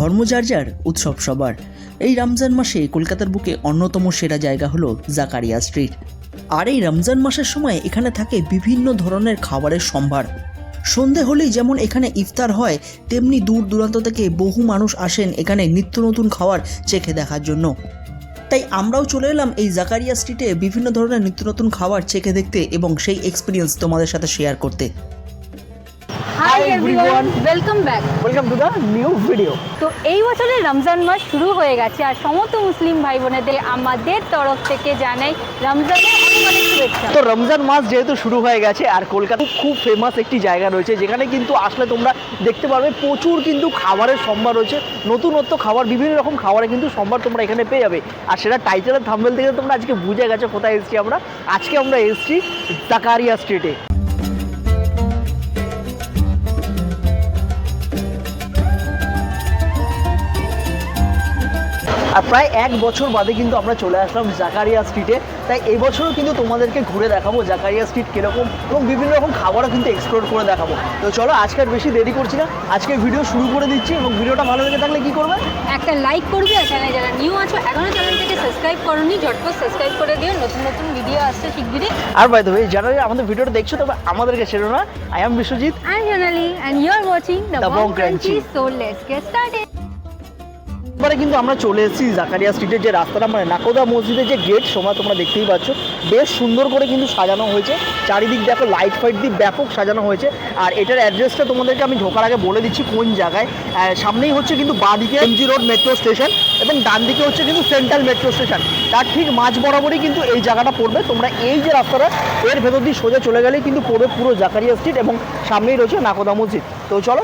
ধর্ম যার যার উৎসব সবার। এই রমজান মাসে কলকাতার বুকে অন্যতম সেরা জায়গা হলো জাকারিয়া স্ট্রিট। আর এই রমজান মাসের সময় এখানে থাকে বিভিন্ন ধরনের খাবারের সম্ভার। সন্ধে হলেই যেমন এখানে ইফতার হয়, তেমনি দূর দূরান্ত থেকে বহু মানুষ আসেন এখানে নিত্য নতুন খাবার চেখে দেখার জন্য। তাই আমরাও চলে এলাম এই জাকারিয়া স্ট্রিটে বিভিন্ন ধরনের নিত্য নতুন খাবার চেখে দেখতে এবং সেই এক্সপিরিয়েন্স তোমাদের সাথে শেয়ার করতে। Hi everyone welcome back welcome to the new video তো এই বছরের রমজান মাস শুরু হয়ে গেছে আর সমস্ত মুসলিম ভাই বোনেদের আমাদের তরফ থেকে জানাই রমজানের অনেক অনেক শুভেচ্ছা। তো রমজান মাস যেহেতু শুরু হয়ে গেছে আর কলকাতা খুব ফেমাস একটি জায়গা রয়েছে যেখানে কিন্তু আসলে তোমরা দেখতে পারবে প্রচুর কিন্তু খাবারের সম্ভার রয়েছে। নতুনত্ব খাবার বিভিন্ন রকম খাবারের কিন্তু সম্ভার তোমরা এখানে পেয়ে যাবে। আর সেটা টাইটেলের থাম্বেল থেকে তোমরা আজকে বুঝে গেছো কোথায় এসেছি আমরা। আজকে আমরা এসেছি তাকারিয়া স্ট্রিটে প্রায় এক বছর বাদে কিন্তু আমরা চলে আসলাম জাকারিয়া স্ট্রিটে তাই এবছরও কিন্তু তোমাদেরকে ঘুরে দেখাবো জাকারিয়া স্ট্রিট কীরকম এবং বিভিন্ন রকম খাবারও কিন্তু এক্সপ্লোর করে দেখাবো। তো চলো আজকে আর বেশি দেরি করছি না। আজকে ভিডিও শুরু করে দিচ্ছি এবং ভিডিওটা ভালো লেগে থাকলে কি করবে? একটা লাইক করবে আর চ্যানেলে যারা নিউ আছো এখনও চ্যানেলটাকে সাবস্ক্রাইব করনি ঝটপট সাবস্ক্রাইব করে দিও। নতুন নতুন ভিডিও আসছে শিগগিরই। আর বাই দ্য যারা আমাদের ভিডিওটা দেখছ তবে আমাদেরকে ছেড়ো না। I am Biswajit. I Janali and you are watching the Bong Crunchy so let's get started এবারে কিন্তু আমরা চলে এসেছি জাকারিয়া স্ট্রিটের যে রাস্তাটা মানে নাকোদা মসজিদের যে গেট সময় তোমরা দেখতেই পাচ্ছ। বেশ সুন্দর করে কিন্তু সাজানো হয়েছে। চারিদিক দেখো লাইট ফাইট দিয়ে ব্যাপক সাজানো হয়েছে। আর এটার অ্যাড্রেসটা তোমাদেরকে আমি ঢোকার আগে বলে দিচ্ছি কোন জায়গায়। সামনেই হচ্ছে কিন্তু বাঁদিকে এমজি রোড মেট্রো স্টেশন এবং ডান দিকে হচ্ছে কিন্তু সেন্ট্রাল মেট্রো স্টেশন তার ঠিক মাঝ বরাবরই কিন্তু এই জায়গাটা পড়বে। তোমরা এই যে রাস্তাটা, এর ভেতর দিয়ে সোজা চলে গেলেই কিন্তু পড়বে পুরো জাকারিয়া স্ট্রিট এবং সামনেই রয়েছে নাকোদা মসজিদ। তো চলো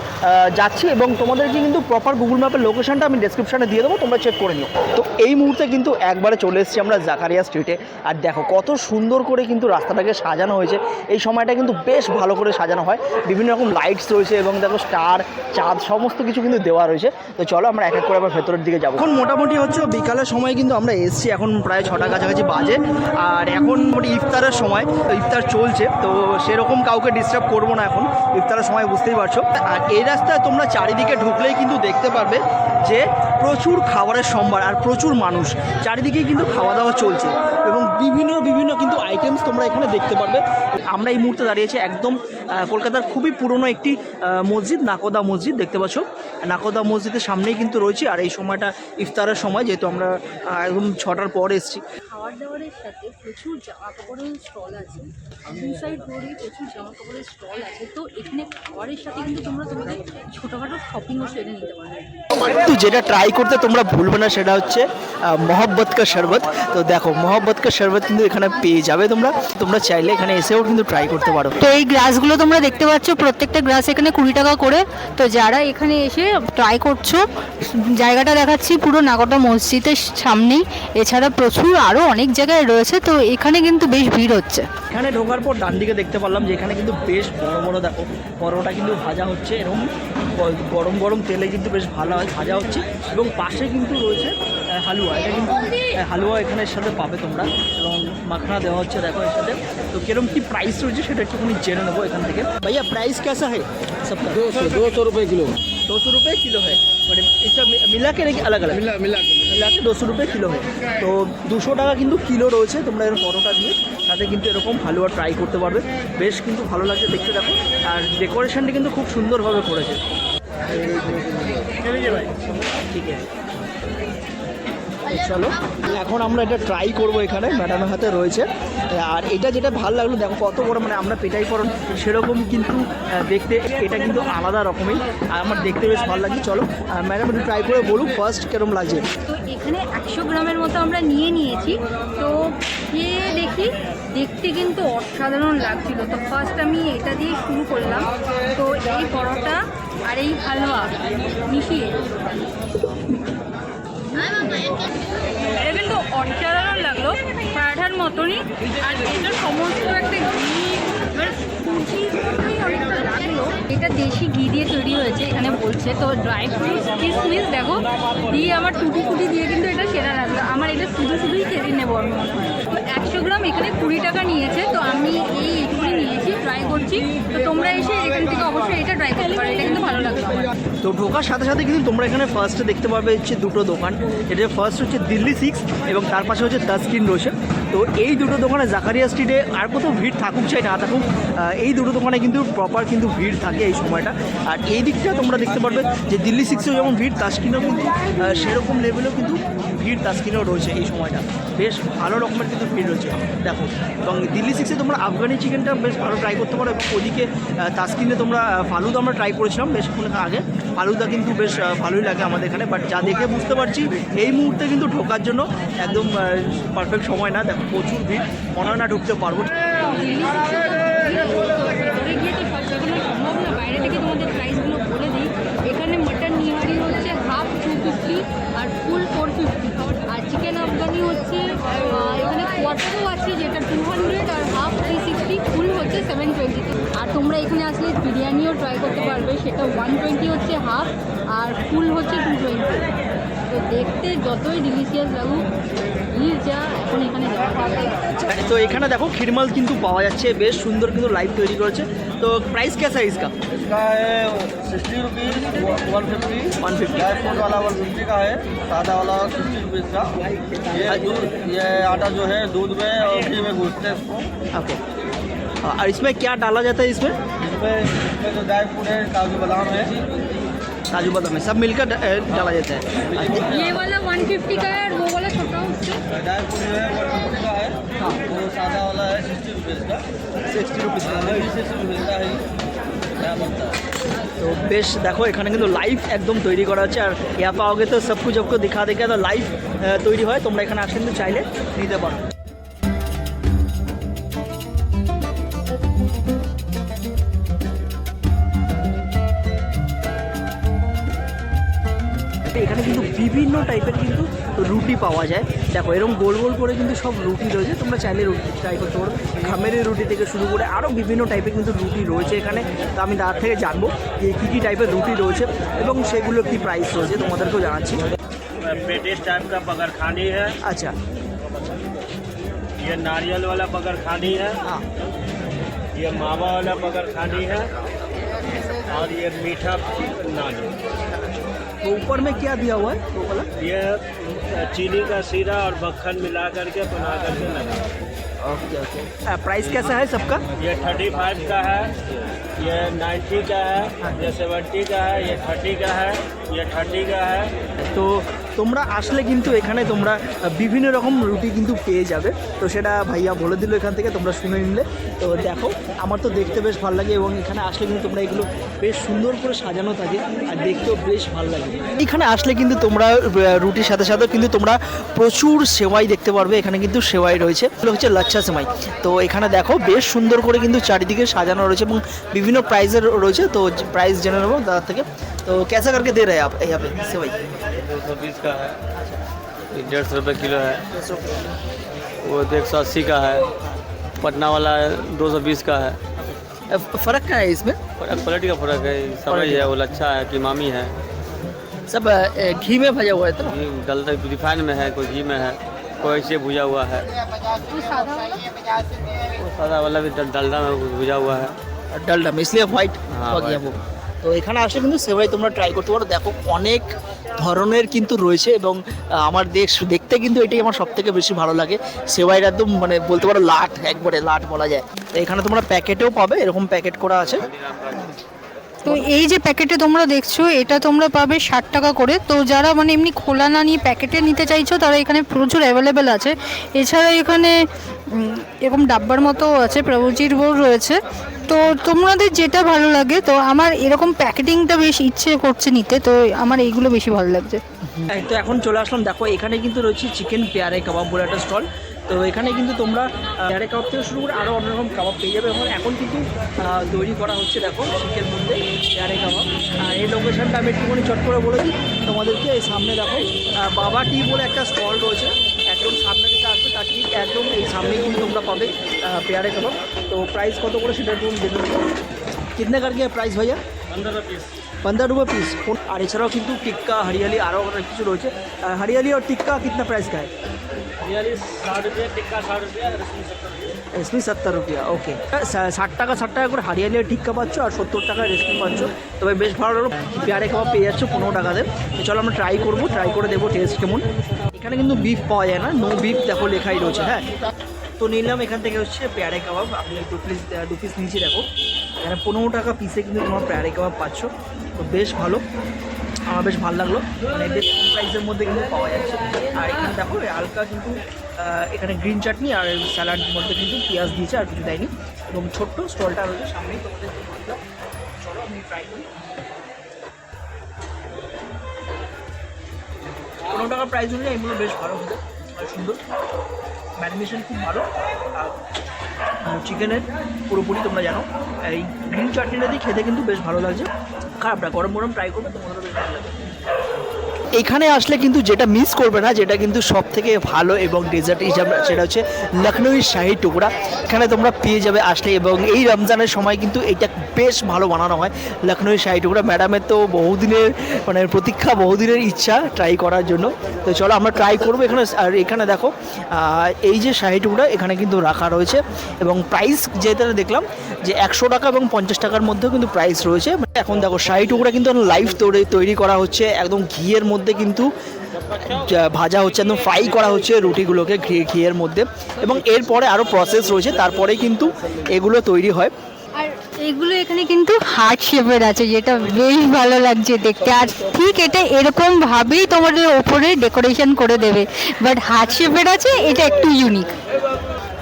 যাচ্ছি এবং তোমাদেরকে কিন্তু প্রপার গুগল ম্যাপের লোকেশনটা আমি ডেসক্রিপশনে দিয়ে দেবো, তোমরা চেক করে নিও। তো এই মুহূর্তে কিন্তু একবারে চলে এসেছি আমরা জাকারিয়া স্ট্রিটে আর দেখো, কত সুন্দর করে কিন্তু রাস্তাটাকে সাজানো হয়েছে। এই সময়টা কিন্তু বেশ ভালো করে সাজানো হয়। বিভিন্ন রকম লাইটস রয়েছে এবং দেখো স্টার চাঁদ, সমস্ত কিছু কিন্তু দেওয়া রয়েছে। তো চলো, আমরা এক এক করে আবার ভেতরের দিকে যাব। এখন মোটামুটি হচ্ছে বিকালের সময় কিন্তু আমরা এসেছি। এখন প্রায় ছটা কাছাকাছি বাজে। আর এখন মোটামুটি ইফতারের সময়, তো ইফতার চলছে। তো সেরকম কাউকে ডিস্টার্ব করব না এখন। ইফতারের সময় বুঝতেই পারছ। আর এই রাস্তায় তোমরা চারিদিকে ঢুকলেই কিন্তু দেখতে পারবে যে প্রচুর খাবারের সম্ভার আর প্রচুর মানুষ। চারিদিকে কিন্তু খাওয়া দাওয়া চলছে এবং বিভিন্ন বিভিন্ন কিন্তু আইটেমস তোমরা এখানে দেখতে পারবে। আমরা এই মুহূর্তে দাঁড়িয়েছি একদম কলকাতার খুবই পুরনো একটি মসজিদ নাকোদা মসজিদ দেখতে পাচ্ছ। নাকোদা মসজিদের সামনেই কিন্তু রয়েছি আর এই সময়টা ইফতারের সময় যেহেতু আমরা একদম ছটার পর এসেছি। খাবার দাবারের সাথে প্রচুর জামা কাপড়ের স্টল আছে। দু সাইড রোডে প্রচুর জামা কাপড়ের স্টল আছে। তো এখানে খাবারের সাথে কিন্তু তোমরা তোমাদের ছোটোখাটো শপিংও সেরে নিতে পারবে কিন্তু যেটা ট্রাই করতে তোমরা ভুলবে না সেটা হচ্ছে মহব্বত কা শরবত। তো দেখো মহব্বত কা শরবত কিন্তু এখানে পেয়ে যাবে তোমরা। তোমরা চাইলে এখানে এসেও কিন্তু ট্রাই করতে পারো। তো এই গ্লাসগুলো তোমরা দেখতে পাচ্ছ, প্রত্যেকটা গ্লাস এখানে কুড়ি টাকা করে। তো যারা এখানে এসে ট্রাই করছ, জায়গাটা দেখাচ্ছি পুরো নাগরদা মসজিদের সামনেই। এছাড়া প্রচুর আরও অনেক জায়গায় রয়েছে, তো এখানে কিন্তু বেশ ভিড় হচ্ছে। এখানে ঢোকার পর ডান দিকে দেখতে পারলাম যে এখানে কিন্তু বেশ বড় বড় দেখো, পরোটা কিন্তু ভাজা হচ্ছে এরকম গরম গরম তেলে কিন্তু বেশ ভালো হয়, ভাজা হচ্ছে। এবং পাশে কিন্তু রয়েছে হালুয়া এটা কিন্তু আহ, হালুয়া এখানে এর সাথে পাবে তোমরা এবং মাখনা দেওয়া হচ্ছে দেখো এর সাথে তো কিরকম কি প্রাইস রয়েছে সেটা একটুখানি জেনে নেবো এখান থেকে ভাইয়া প্রাইস कैसा है सबका दो सौ दो सौ रुपये किलो दो सौ रुपये किलो है মানে এটা মি- মিলা के নাকি अलग अलग मिला मिला के মিলা के দুশো রুপয়ে কিলো হয় তো দুশো টাকা কিন্তু কিলো রয়েছে তোমরা এর পরোটা দিয়ে সাথে কিন্তু এরকম হালুয়া ট্রাই করতে পারবে বেশ কিন্তু ভালো লাগছে দেখতে দেখো আর ডেকোরেশনটা কিন্তু খুব সুন্দরভাবে করেছে ঠিক আছে তো চলো, এখন আমরা এটা ট্রাই করব এখানে ম্যাডামের হাতে রয়েছে। আর এটা যেটা ভালো লাগল, দেখো কত বড় মানে আমরা পেটাই পরন, সেরকম কিন্তু দেখতে, এটা কিন্তু আলাদা রকমই। আর আমার দেখতে বেশ ভালো লাগছে, চলো ম্যাডাম একটু ট্রাই করে বলুক ফার্স্ট কেরম লাগছে। তো এখানে একশো গ্রামের মতো আমরা নিয়ে নিয়েছি। তো খেয়ে দেখি, দেখতে কিন্তু অসাধারণ লাগছিল। তো ফার্স্ট আমি এটা দিয়ে শুরু করলাম। তো এই পরোটা আর এই হালুয়া মিশিয়ে এটা কিন্তু অসাধারণ লাগল পরাঠার মতনই। আর এটা সমস্ত একটা ঘি এটা দেশি ঘি দিয়ে তৈরি হয়েছে, এখানে বলছে। তো ড্রাই ফ্রুটস কিসমিস দেখো, দিয়ে আমার টুটি ফুটি দিয়ে কিন্তু এটা সেরা লাগল। আমার এটা শুধু শুধুই খেতে নেব আমি। মনে হয় তো একশো গ্রাম, এখানে কুড়ি টাকা নিয়েছে। তো আমি এই এইটুকুনি নিয়েছি ট্রাই করছি। তো তোমরা এসে এখান থেকে অবশ্যই এটা ট্রাই করতে পারো, এটা কিন্তু ভালো লাগবে তো ঢোকার সাথে সাথে কিন্তু তোমরা এখানে ফার্স্টে দেখতে পাবে হচ্ছে দুটো দোকান। এটা ফার্স্ট হচ্ছে দিল্লি সিক্স এবং তার পাশে হচ্ছে তাস্কিন রয়েছে তো এই দুটো দোকানে জাকারিয়া স্ট্রিটে আর কোথাও ভিড় থাকুক চাই না থাকুক এই দুটো দোকানে কিন্তু প্রপার কিন্তু ভিড় থাকে এই সময়টা। আর এই দিকটা তোমরা দেখতে পারবে যে দিল্লি সিক্সেও যেমন ভিড় তাস্কিনেও কিন্তু সেরকম লেভেলেও কিন্তু ভিড় তাস্কিনেও রয়েছে এই সময়টা। বেশ ভালো রকমের কিন্তু ভিড় রয়েছে। দেখো, এবং দিল্লি সিক্সে তোমরা আফগানি চিকেনটা বেশ ভালো ট্রাই করতে পারো এবং ওদিকে তাস্কিনে তোমরা ফালুদা আমরা ট্রাই করেছিলাম বেশক্ষণ আগে। ফালুদা কিন্তু বেশ ভালোই লাগে আমাদের এখানে বাট যা দেখে বুঝতে পারছি, এই মুহূর্তে কিন্তু ঢোকার জন্য একদম পারফেক্ট সময় না। দেখো প্রচুর ভিড়। মনে না ঢুকতে পারব। এখানে হচ্ছে হাফ টু আর ফুল ফোর ফিফটি আর চিকেন হচ্ছে এখানে আছে যেটা আর হাফ থ্রি সিক্সটি ফুল হচ্ছে সেভেন টোয়েন্টিতে আর তোমরা এখানে আসলে বিরিয়ানিও ট্রাই করতে পারবে সেটা ওয়ান টোয়েন্টি হচ্ছে হাফ আর ফুল হচ্ছে টু টোয়েন্টি তো দেখতে যতই ডিলিশিয়াস লাগুক ভিড় যা এখন এখানে যাওয়া হবে তো এখানে দেখো খিরমাল কিন্তু পাওয়া যাচ্ছে বেশ সুন্দর কিন্তু লাইভ তৈরি করেছে তো প্রাইস कैसा है इसका इसका है sixty rupees one fifty 150 dry fruit वाला वन फिफ्टी का है सादा वाला सिक्सटी रुपीज़ का ये दूध ये आटा जो है दूध में और घी में गूंथते हैं इसको ओके और इसमें क्या डाला जाता है इसमें इसमें इसमें जो ड्राई फ्रूट है काजू बादाम है काजू बादाम है सब मिलकर अ, डाला जाता है ये वाला 150 का है और वो वाला छोटा उससे ड्राई फ्रूट जो है वन फिफ्टी का है वो सादा वाला है सिक्सटी रुपीज़ का সিক্সটি রুপিস भी सिक्सटी मिलता है क्या बनता है তো বেশ দেখো এখানে কিন্তু লাইভ একদম তৈরি করা হচ্ছে আর ইয়া পাওগে তো সব কিছু आपको दिखा देगा তো লাইভ তৈরি হয় তোমরা এখানে আসলে কিন্তু চাইলে নিতে পারো বিভিন্ন টাইপের কিন্তু রুটি পাওয়া যায় দেখো এরকম গোল গোল করে কিন্তু সব রুটি রয়েছে তোমরা চাইলে রুটি ট্রাই করতে পারো খামেরের রুটি থেকে শুরু করে আরও বিভিন্ন টাইপের কিন্তু রুটি রয়েছে এখানে তো আমি তার থেকে জানবো যে কী কী টাইপের রুটি রয়েছে এবং সেগুলোর কী প্রাইস রয়েছে তোমাদেরকেও জানাচ্ছি पेटिस टाइप का पगरखानी है আচ্ছা ये नारियल वाला पगरखानी है হ্যাঁ ये मावा वाला पगरखानी है और ये मीठा नान तो ऊपर में क्या दिया हुआ है? तो ये चीनी का सीरा और मक्खन मिला करके बना करके लगा। Okay okay. प्राइस कैसा है सबका? ये थर्टी फाइव का है। ये नाइन्टी का है ये सेवेंटी का है ये थर्टी का है ये थर्टी का है তো তোমরা আসলে কিন্তু এখানে তোমরা বিভিন্ন রকম রুটি কিন্তু পেয়ে যাবে তো সেটা ভাইয়া বলে দিল এখান থেকে তোমরা শুনে নিলে তো দেখো আমার তো দেখতে বেশ ভালো লাগে এবং এখানে আসলে কিন্তু তোমরা এগুলো বেশ সুন্দর করে সাজানো থাকে আর দেখতেও বেশ ভালো লাগে এখানে আসলে কিন্তু তোমরা আহ, রুটির সাথে সাথে কিন্তু তোমরা প্রচুর সেমাই দেখতে পারবে এখানে কিন্তু সেমাই রয়েছে এগুলো হচ্ছে লাচ্ছা সেমাই তো এখানে দেখো বেশ সুন্দর করে কিন্তু চারিদিকে সাজানো রয়েছে এবং বিভিন্ন প্রাইজের রয়েছে তো প্রাইস জেনে নেবো তার থেকে তো कैसा करके दे रहे हैं आप यहाँ पे सेवई दो सौ बीस का है ये डेढ़ सौ रुपये किलो है वो एक सौ अस्सी का है पटना वाला दो सौ बीस का है फ- फर्क क्या है इसमें फर्क क्वालिटी का फ़र्क है समझ क्वालिटी है वो लच्छा है कि मामी है सब अ, घी में भजा हुआ है तो घी डलता रिफाइन में है कोई घी में है कोई ऐसे भुजा हुआ है तो सादा वाला वो सादा वाला भी डल- डलडा में भुजा हुआ है ডালডাম স্লিভ হোয়াইট বাগিয়াবো তো এখানে আসলে কিন্তু সেভাবে তোমরা ট্রাই করতে পারো। দেখো অনেক ধরনের কিন্তু রয়েছে এবং আমার দেশ দেখতে কিন্তু এটাই আমার সব থেকে বেশি ভালো লাগে। সেবাইয়ের একদম মানে বলতে পারো লাট একবারে লাট বলা যায়। তো এখানে তোমরা প্যাকেটেও পাবে এরকম প্যাকেট করা আছে। তো এই যে প্যাকেটে তোমরা দেখছ, এটা তোমরা পাবে ষাট টাকা করে। তো যারা মানে এমনি খোলা না নিয়ে প্যাকেটে নিতে চাইছো, তারা এখানে প্রচুর অ্যাভেলেবেল আছে। এছাড়া এখানে এরকম ডাব্বার মতো আছে, প্রভুজির বোর্ড রয়েছে। তো তোমাদের যেটা ভালো লাগে, তো আমার এরকম প্যাকেটিংটা বেশ ইচ্ছে করছে নিতে, তো আমার এইগুলো বেশি ভালো লাগছে। এই তো এখন চলে আসলাম। দেখো, এখানে কিন্তু রয়েছে চিকেন পেয়ারে কাবাব বলে একটা স্টল তো এখানে কিন্তু তোমরা ডাইরেক্ট কাবাব থেকে শুরু করে আরও অন্যরকম কাবাব পেয়ে যাবে এবং এখন কিন্তু তৈরি করা হচ্ছে দেখো শীতের মধ্যে ডাইরেক্ট কাবাব। এই লোকেশানটা আমি একটুখানি চট করে বলেছি তোমাদেরকে, এই সামনে দেখো বাবা টি বলে একটা স্টল রয়েছে। একদম সামনে থেকে আসবে তার ঠিক একদম এই সামনে কিন্তু তোমরা পাবে পেয়ারে কাবাব। তো প্রাইস কত করে সেটা একটু দেখে কিতনে কার প্রাইস ভাইয়া? पंद्रह रुपये পিস আর এছাড়াও কিন্তু টিক্কা হরিয়ালি আরও অনেক কিছু রয়েছে। হরিয়ালি আর টিক্কা कितना প্রাইস का है সত্তর রুপিয়া ওকে ষাট টাকা ষাট টাকা করে হারিয়ালি টিক্কা পাচ্ছ আর সত্তর টাকা রেসমি পাচ্ছ। তবে বেশ ভালো লাগল পেয়ারে খাওয়া পেয়ে যাচ্ছ পনেরো টাকাতে। চলো আমরা ট্রাই করব ট্রাই করে দেবো টেস্ট কেমন। এখানে কিন্তু বিফ পাওয়া যায় না নো বিফ দেখো লেখাই রয়েছে হ্যাঁ। তো নিলাম, এখান থেকে হচ্ছে পেয়ারে কাবাব। আপনি দু পিস দু পিস নিচে দেখো। এখানে পনেরো টাকা পিসে কিন্তু তোমার পেয়ারে কাবাব পাচ্ছ। তো বেশ ভালো। আমার বেশ ভালো লাগল। মানে বেশ কম প্রাইসের মধ্যে কিন্তু পাওয়া যাচ্ছে। আর এখানে দেখো হালকা কিন্তু এখানে গ্রিন চাটনি আর স্যালাড মধ্যে কিন্তু পেঁয়াজ দিয়েছে, আর কিছু দেয়নি। এবং ছোট্ট স্টলটা রয়েছে সামনেই, তোমাদের চলো, আমি ট্রাই করি। পনেরো টাকা প্রাইস অনুযায়ী এগুলো বেশ ভালো হতো সুন্দর। ম্যারিনেশন খুব ভালো। আর চিকেনের পুরোপুরি তোমরা জানো, এই গ্রিন চাটনিটা দিয়ে খেতে কিন্তু বেশ ভালো লাগছে। খারাপটা, গরম গরম ট্রাই করবে, তোমাদেরও বেশ ভালো লাগবে। এখানে আসলে কিন্তু যেটা মিস করবে না, যেটা কিন্তু সব থেকে ভালো এবং ডেজার্ট হিসাবে সেটা হচ্ছে লখনৌই শাহি টুকরা। এখানে তোমরা পেয়ে যাবে আসলে এবং এই রমজানের সময় কিন্তু এটা বেশ ভালো বানানো হয় লখনৌই শাহি টুকরা। ম্যাডামের তো বহুদিনের মানে প্রতীক্ষা, বহুদিনের ইচ্ছা ট্রাই করার জন্য। তো চলো আমরা ট্রাই করব এখানে, আর এখানে দেখো এই যে শাহি টুকরা, এখানে কিন্তু রাখা রয়েছে এবং প্রাইস যেটা দেখলাম যে একশো টাকা এবং পঞ্চাশ টাকার মধ্যেও কিন্তু প্রাইস রয়েছে। এখন দেখো শাহি টুকরা কিন্তু লাইভ তৈরি করা হচ্ছে, একদম ঘিয়ের মধ্যে কিন্তু ভাজা হচ্ছে, একদম ফ্রাই করা হচ্ছে রুটিগুলোকে ঘি ঘিয়ের মধ্যে। এবং এরপরে আরও প্রসেস রয়েছে, তারপরে কিন্তু এগুলো তৈরি হয়। আর এগুলো এখানে কিন্তু হার্ট শেপের আছে, যেটা বেশ ভালো লাগছে দেখতে। আর ঠিক এটা এরকম ভাবেই তোমাদের ওপরে ডেকোরেশন করে দেবে। বাট হার্ট শেপের আছে, এটা একটু ইউনিক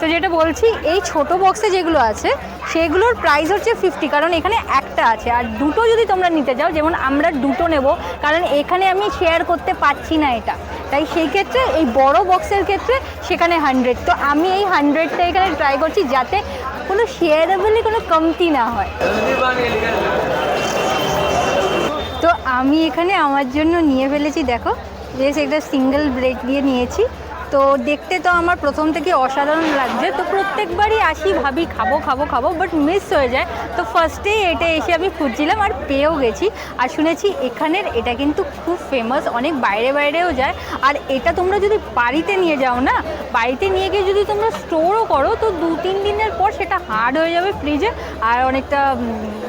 তো যেটা বলছি, এই ছোট বক্সে যেগুলো আছে, সেগুলোর প্রাইস হচ্ছে ফিফটি কারণ এখানে একটা আছে। আর দুটো যদি তোমরা নিতে চাও, যেমন আমরা দুটো নেব, কারণ এখানে আমি শেয়ার করতে পারছি না এটা। তাই সেই ক্ষেত্রে এই বড় বক্সের ক্ষেত্রে সেখানে হান্ড্রেড তো আমি এই হান্ড্রেডটা এখানে ট্রাই করছি যাতে কোনো শেয়ারেবলই কোনো কমতি না হয়। তো আমি এখানে আমার জন্য নিয়ে ফেলেছি, দেখো। বেশ একটা সিঙ্গেল ব্রেড দিয়ে নিয়েছি। তো দেখতে তো আমার প্রথম থেকে অসাধারণ লাগছে। তো প্রত্যেকবারই আসি, ভাবি খাব খাব খাব বাট মিস হয়ে যায়। তো ফার্স্টেই এটা এসে আমি খুঁজছিলাম আর পেয়েও গেছি। আর শুনেছি এখানের এটা কিন্তু খুব ফেমাস অনেক বাইরে বাইরেও যায়। আর এটা তোমরা যদি বাড়িতে নিয়ে যাও না, বাড়িতে নিয়ে গিয়ে যদি তোমরা স্টোরও করো, তো দু তিন দিনের পর সেটা হার্ড হয়ে যাবে ফ্রিজে আর অনেকটা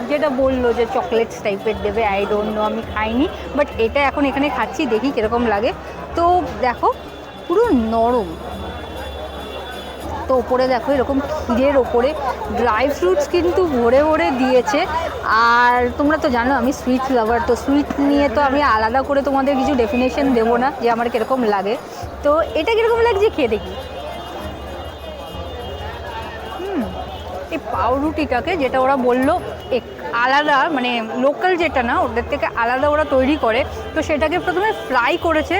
যেটা বলল যে চকলেটস টাইপের দেবে আই ডোন্ট নো আমি খাইনি। বাট এটা এখন এখানে খাচ্ছি, দেখি কীরকম লাগে। তো দেখো পুরো নরম। তো ওপরে দেখো এরকম ক্ষীরের ওপরে ড্রাই ফ্রুটস কিন্তু ভরে ভরে দিয়েছে। আর তোমরা তো জানো আমি সুইট লাভার তো সুইট নিয়ে তো আমি আলাদা করে তোমাদের কিছু ডেফিনেশন দেবো না যে আমার কীরকম লাগে। তো এটা কীরকম লাগছে খেয়ে দেখি। এই পাউরুটিটাকে যেটা ওরা বলল এক আলাদা মানে লোকাল যেটা না, ওদের থেকে আলাদা ওরা তৈরি করে। তো সেটাকে প্রথমে ফ্রাই করেছে,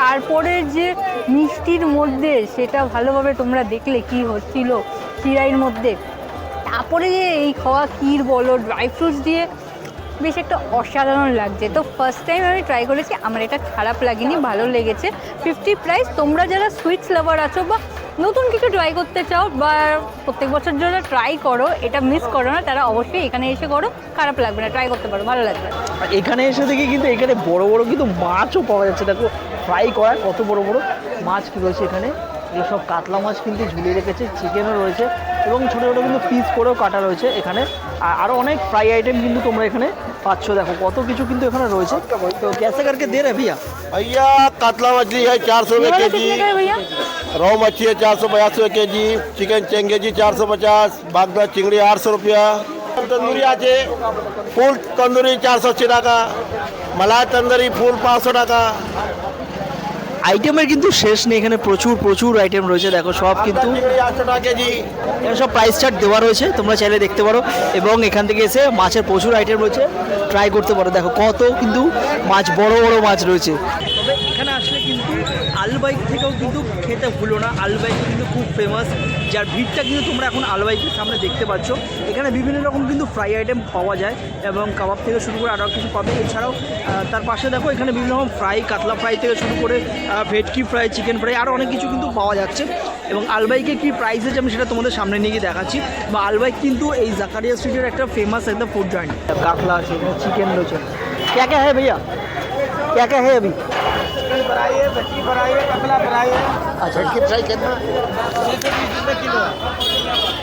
তারপরে যে মিষ্টির মধ্যে সেটা ভালোভাবে তোমরা দেখলে কি হচ্ছিল চিরাইয়ের মধ্যে। তারপরে যে এই খাওয়া ক্ষীর বলো ড্রাই ফ্রুটস দিয়ে বেশ একটা অসাধারণ লাগছে। তো ফার্স্ট টাইম আমি ট্রাই করেছি, আমার এটা খারাপ লাগেনি, ভালো লেগেছে। ফিফটি প্রাইস তোমরা যারা সুইটস লাভার আছো বা নতুন কিছু ট্রাই করতে চাও বা প্রত্যেক বছর যারা ট্রাই করো, এটা মিস করো না, তারা অবশ্যই এখানে এসে করো, খারাপ লাগবে না ট্রাই করতে পারো, ভালো লাগবে এখানে এসে দেখি কিন্তু এখানে বড় বড় কিন্তু মাছও পাওয়া যাচ্ছে। দেখো ফ্রাই করা কত বড় বড় মাছ কি রয়েছে এখানে এইসব কাতলা মাছ কিন্তু ঝুলিয়ে রেখেছে চিকেনও রয়েছে এবং ছোটো ছোটো কিন্তু পিস করেও কাটা রয়েছে এখানে আর আরও অনেক ফ্রাই আইটেম কিন্তু তোমরা এখানে পাচ্ছ দেখো কত কিছু কিন্তু এখানে রয়েছে তো ক্যাসে কারকে দে রে ভিয়া भैया कातला मछली है चार सौ ये रुपये वाला के जी कितने का है भैया रोहू मच्छी है चार सौ बयासी रुपये के जी चिकन चेंगे जी चार सौ पचास बागदा चिंगड़ी आठ सौ रुपया तंदूरी আছে ফুল তন্দুরি চারশো আশি টাকা মালাই তন্দুরি ফুল পাঁচশো টাকা আইটেমের কিন্তু শেষ নেই, এখানে প্রচুর প্রচুর আইটেম রয়েছে, দেখো সব কিন্তু সব প্রাইস চার্ট দেওয়া রয়েছে, তোমরা চাইলে দেখতে পারো। এবং এখান থেকে এসে মাছের প্রচুর আইটেম রয়েছে ট্রাই করতে পারো। দেখো কত কিন্তু মাছ, বড় বড় মাছ রয়েছে। তবে এখানে আসলে কিন্তু আলবাইক থেকেও কিন্তু খেতে ভুলো না আলবাইক কিন্তু খুব ফেমাস যার ভিড়টা কিন্তু তোমরা এখন আলবাইকের সামনে দেখতে পাচ্ছ এখানে বিভিন্ন রকম কিন্তু ফ্রাই আইটেম পাওয়া যায় এবং কাবাব থেকে শুরু করে আরও কিছু পাবে এছাড়াও আহ, তার পাশে দেখো এখানে বিভিন্ন রকম ফ্রাই কাতলা ফ্রাই থেকে শুরু করে আহ, ভেটকি ফ্রাই চিকেন ফ্রাই আরও অনেক কিছু কিন্তু পাওয়া যাচ্ছে এবং আলবাইকে কী প্রাইস আছে আমি সেটা তোমাদের সামনে নিয়ে গিয়ে দেখাচ্ছি বা আলবাইক কিন্তু এই জাকারিয়া স্ট্রিটের একটা ফেমাস একটা ফুড জয়েন্ট কাতলা আছে চিকেন রয়েছে क्या क्या है भैया क्या क्या है अभी फ्राई है मछली फ्राई है कतला फ्राई है अच्छा फ्राई कितना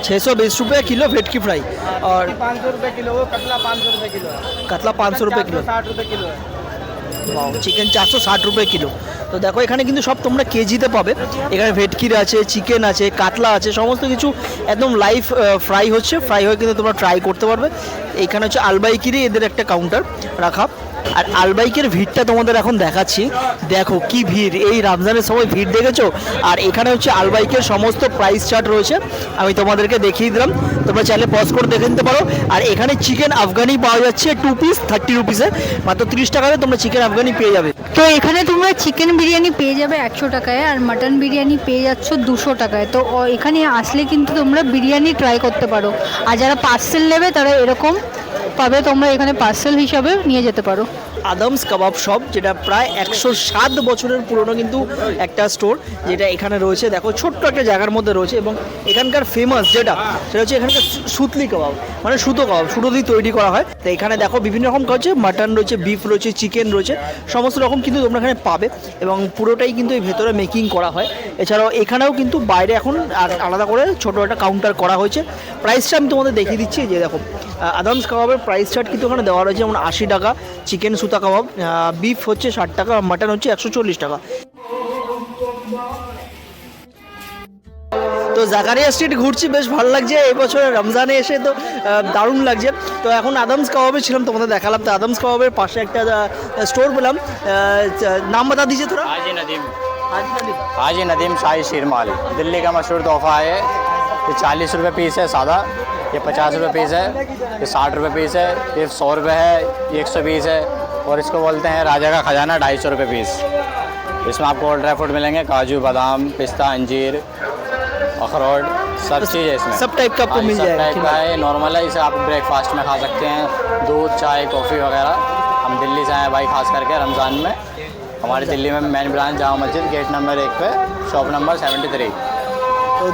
छः सौ बीस रुपये किलो भेटकी फ्राई और पाँच सौ रुपये किलो वो कतला पाँच सौ रुपये किलो है কাতলা পাঁচশো রুপে কিলো साठ रुपये किलो है চিকেন চারশো ষাট রুপে কিলো তো দেখো এখানে কিন্তু সব তোমরা কেজিতে পাবে এখানে ভেটকির আছে চিকেন আছে কাতলা আছে সমস্ত কিছু একদম লাইভ ফ্রাই হচ্ছে ফ্রাই হয়ে কিন্তু তোমরা ট্রাই করতে পারবে এখানে হচ্ছে আলবাইকিরই এদের একটা কাউন্টার রাখা আর আলবাইকের ভিড়টা তোমাদের এখন দেখাচ্ছি। দেখো কি ভিড়, এই রমজানের সময় ভিড় দেখেছ? আর এখানে হচ্ছে আলবাইকের সমস্ত প্রাইস চার্ট রয়েছে, আমি তোমাদেরকে দেখিয়ে দিলাম। তোমরা চাইলে পজ করে দেখে নিতে পারো। আর এখানে চিকেন আফগানি পাওয়া যাচ্ছে টু পিস থার্টি রুপিসে মাত্র তিরিশ টাকাতে তোমরা চিকেন আফগানি পেয়ে যাবে। তো এখানে তোমরা চিকেন বিরিয়ানি পেয়ে যাবে একশো টাকায়, আর মাটন বিরিয়ানি পেয়ে যাচ্ছ দুশো টাকায়। তো এখানে আসলে কিন্তু তোমরা বিরিয়ানি ট্রাই করতে পারো। আর যারা পার্সেল নেবে তারা এরকম পাবে তোমরা এখানে পার্সেল হিসাবে নিয়ে যেতে পারো। আদমস কাবাব শপ, যেটা প্রায় একশো সাত বছরের পুরনো কিন্তু একটা স্টোর যেটা এখানে রয়েছে। দেখো, ছোট্ট একটা জায়গার মধ্যে রয়েছে এবং এখানকার ফেমাস যেটা, সেটা হচ্ছে এখানকার সুতলি কাবাব মানে সুতো কাবাব, সুতো দিয়ে তৈরি করা হয়। তো এখানে দেখো, বিভিন্ন রকম রয়েছে মাটন রয়েছে বিফ রয়েছে চিকেন রয়েছে, সমস্ত রকম কিন্তু তোমরা এখানে পাবে এবং পুরোটাই কিন্তু এই ভেতরে মেকিং করা হয়। এছাড়াও এখানেও কিন্তু বাইরে এখন আলাদা করে ছোটো একটা কাউন্টার করা হয়েছে। প্রাইসটা আমি তোমাদের দেখিয়ে দিচ্ছি, যে দেখো আদামস কাবাবের প্রাইস চার্ট কিন্তু ওখানে দেওয়া রয়েছে, যেমন আশি টাকা চিকেন সুতা কাবাব বিফ হচ্ছে ষাট টাকা মাটন হচ্ছে একশো চল্লিশ টাকা তো জাকারিয়া স্ট্রিট ঘুরছি বেশ ভালো লাগছে এই বছর রমজানে এসে তো আহ, দারুণ লাগছে তো এখন আদমস কাবাবে ছিলাম তোমাদের দেখালাম তো আদমস কাবাবের পাশে একটা স্টোর পেলাম আহ, নাম বাতা দিয়েছে তোরা हाजी नदीम হাজি আলী। हाजी नदीम शाही शीरमाल दिल्ली का मशहूर तोहफा है ये चालीस रुपये पीस है सादा ये पचास रुपये पीस है ये साठ रुपये पीस है ये सौ रुपये है ये एक सौ बीस है और इसको बोलते हैं राजा का खजाना ढाई सौ रुपये पीस। इसमें आपको ड्राई फ्रूट मिलेंगे काजू बादाम पिस्ता अंजीर अखरोट सब चीज़ है इसमें। सब टाइप का आपको हाँ, मिल जाएगा, टाइप का है। नॉर्मल है इसे आप ब्रेकफास्ट में खा सकते हैं। दूध चाय कॉफ़ी वगैरह। हम दिल्ली से आए हैं भाई खास करके रमज़ान में। हमारी दिल्ली में main branch Jama Masjid gate number एक पे शॉप नंबर सेवेंटी थ्री तो,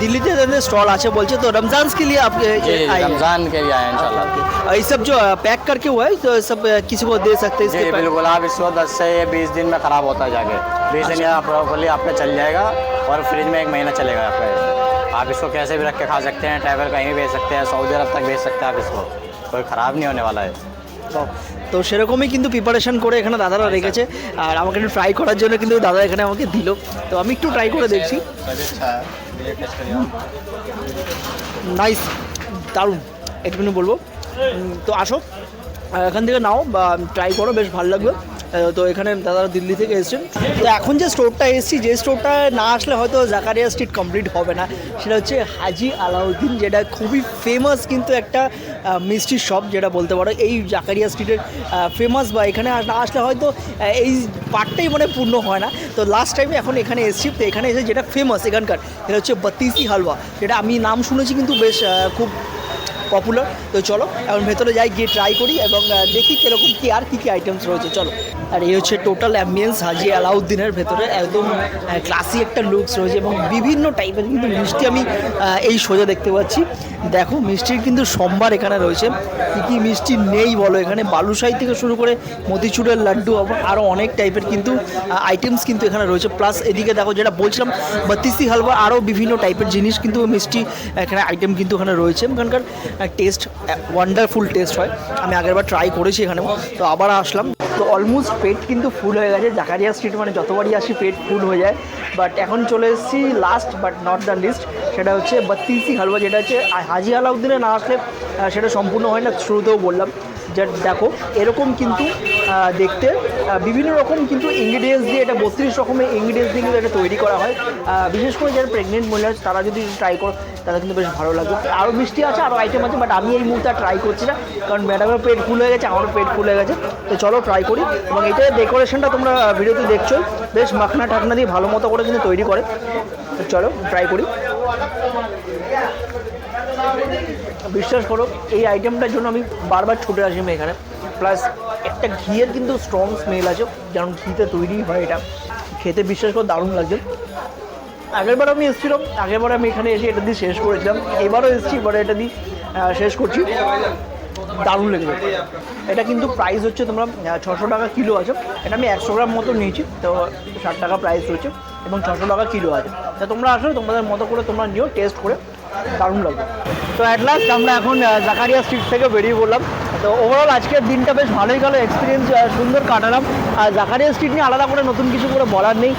दिल्ली दिल्ली से स्टॉल आचे बोलते तो रमज़ान के लिए आप रमज़ान के लिए आए हैं ये सब जो पैक करके हुआ है तो सब किसी को दे सकते हैं बिल्कुल आप इसको दस से बीस दिन में ख़राब होता है जाके। बीस दिन अच्छा। प्रॉपरली आपका चल जाएगा और फ्रिज में एक महीना चलेगा आपका। आप इसको कैसे भी रख के खा सकते हैं ट्रैवल कहीं भी भेज सकते हैं सऊदी अरब तक भेज सकते हैं आप इसको। कोई ख़राब नहीं होने वाला है। তো সেরকমই কিন্তু প্রিপারেশান করে এখানে দাদারা রেখেছে। আর আমাকে একটু ট্রাই করার জন্য কিন্তু দাদা এখানে আমাকে দিল। তো আমি একটু ট্রাই করে দেখছি। নাইস দারুণ। একটু বলব। তো আসো। এখান থেকে নাও বা ট্রাই করো, বেশ ভালো লাগবে তো এখানে দাদারা দিল্লি থেকে এসেছেন। তো এখন যে স্টোরটা এসেছি, যে স্টোরটা না আসলে হয়তো জাকারিয়া স্ট্রিট কমপ্লিট হবে না। সেটা হচ্ছে হাজি আলাউদ্দিন, যেটা খুবই ফেমাস কিন্তু একটা মিষ্টির শপ যেটা বলতে পারো। এই জাকারিয়া স্ট্রিটের ফেমাস বা এখানে না আসলে হয়তো এই পার্টটাই মানে পূর্ণ হয় না। তো লাস্ট টাইমে এখন এখানে এসেছি। তো এখানে এসে যেটা ফেমাস এখানকার, সেটা হচ্ছে বত্তিসি হালুয়া। যেটা আমি নাম শুনেছি কিন্তু বেশ খুব পপুলার তো চলো, এখন ভেতরে যাই, গিয়ে ট্রাই করি এবং দেখি কীরকম কী, আর কী কী আইটেমস রয়েছে, চলো। আর এই হচ্ছে টোটাল অ্যাম্বিয়েন্স হাজি আলাউদ্দিনের ভেতরে একদম ক্লাসি একটা লুকস রয়েছে এবং বিভিন্ন টাইপের কিন্তু মিষ্টি আমি এই সোজা দেখতে পাচ্ছি। দেখো, মিষ্টির কিন্তু সম্ভার এখানে রয়েছে। কী কী মিষ্টি নেই বলো এখানে? বালুশাহি থেকে শুরু করে মতিচুরের লাড্ডু আরও অনেক টাইপের কিন্তু আইটেমস কিন্তু এখানে রয়েছে। প্লাস এদিকে দেখো যেটা বলছিলাম বত্তিসি হালুয়া আরও বিভিন্ন টাইপের জিনিস কিন্তু মিষ্টি, এখানে আইটেম কিন্তু এখানে রয়েছে। এখানকার টেস্ট ওয়ান্ডারফুল টেস্ট হয়। আমি আগেরবার ট্রাই করেছি এখানে তো আবার আসলাম। তো অলমোস্ট পেট কিন্তু ফুল হয়ে গেছে। জাকারিয়া স্ট্রিট মানে যতবারই আসি পেট ফুল হয়ে যায়। বাট এখন চলে এসেছি last but not the least সেটা হচ্ছে বত্তিসি হালুয়া, যেটা হচ্ছে হাজি আলাউদ্দিনে না আসলে সেটা সম্পূর্ণ হয় না, শুরুতেও বললাম। যে দেখো, এরকম কিন্তু দেখতে বিভিন্ন রকম কিন্তু ইনগ্রিডিয়েন্টস দিয়ে এটা বত্রিশ রকমের ইনগ্রিডিয়েন্টস দিয়ে কিন্তু এটা তৈরি করা হয়। বিশেষ করে যারা প্রেগনেন্ট মহিলা তারা যদি ট্রাই করো, তাহলে কিন্তু বেশ ভালো লাগবে। আরও মিষ্টি আছে আরও আইটেম আছে বাট আমি এই মুহূর্তে ট্রাই করছি না, কারণ ম্যাডামের পেট ফুল হয়ে গেছে, আমারও পেট ফুল হয়ে গেছে। তো চলো ট্রাই করি। এবং এটা ডেকোরেশনটা তোমরা ভিডিওতে দেখছ। বেশ মাখনা ঠাকনা দিয়ে ভালো মতো করে কিন্তু তৈরি করে। চলো ট্রাই করি। বিশ্বাস করো, এই আইটেমটার জন্য আমি বারবার ছুটে আসি আমি এখানে। প্লাস একটা ঘিয়ের কিন্তু স্ট্রং স্মেল আছে, যেমন ঘিতে তৈরি হয় এটা। খেতে বিশ্বাস করে দারুণ লাগছে। আগেরবার আমি এসেছিলাম, আগেরবার আমি এখানে এসে এটা দিয়ে শেষ করেছিলাম। এবারও এসেছি, এবারে এটা দিয়ে শেষ করছি। দারুণ লেগেছে। এটা কিন্তু প্রাইস হচ্ছে তোমরা ছশো টাকা কিলো আছে। এটা আমি একশো গ্রাম মতো নিয়েছি, তো ষাট টাকা প্রাইস রয়েছে এবং ছশো টাকা কিলো আছে। তা তোমরা আসলে তোমাদের মতো করে তোমরা নিও টেস্ট করে। দারুণ লাগবে। তো অ্যাট লাস্ট আমরা এখন জাকারিয়া স্ট্রিট থেকে বেরিয়ে পড়লাম। তো ওভারঅল আজকের দিনটা বেশ ভালোই গেল এক্সপিরিয়েন্স সুন্দর কাটালাম। আর জাকারিয়া স্ট্রিট নিয়ে আলাদা করে নতুন কিছু করে বলার নেই।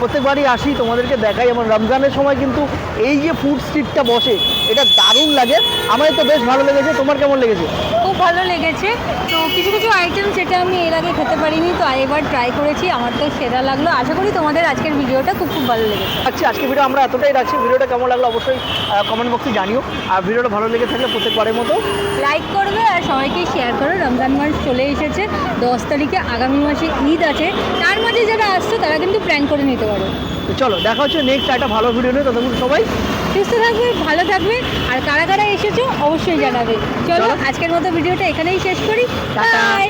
প্রত্যেকবারই আসি, তোমাদেরকে দেখাই। এবং রমজানের সময় কিন্তু এই যে ফুড স্ট্রিটটা বসে, এটা দারুণ লাগে। আমার তো বেশ ভালো লেগেছে। তোমার কেমন লেগেছে? খুব ভালো লেগেছে। তো কিছু কিছু আইটেম যেটা আমি এর আগে খেতে পারিনি তো এবার ট্রাই করেছি আমার তো সেরা লাগল। আশা করি তোমাদের আজকের ভিডিওটা খুব খুব ভালো লেগেছে। আচ্ছা আজকে ভিডিও আমরা এতটাই রাখছি। ভিডিওটা কেমন লাগল অবশ্যই কমেন্ট বক্সে জানিও। আর ভিডিওটা ভালো লেগে থাকলে প্রত্যেকবারের মতো লাইক করবে আর সবাইকে শেয়ার করো। রমজান মাস চলে এসেছে দশ তারিখে আগামী মাসে ঈদ আছে। তার মাঝে যারা আসছো তারা কিন্তু প্ল্যান করে নিতে পারো। তো চলো দেখা হচ্ছে নেক্সট একটা ভালো ভিডিও নিয়ে। ততক্ষণ সবাই সুস্থ থাকবে ভালো থাকবে আর কারা কারা এসেছ অবশ্যই জানাবে। চলো। আজকের মতো ভিডিওটা এখানেই শেষ করি। বাই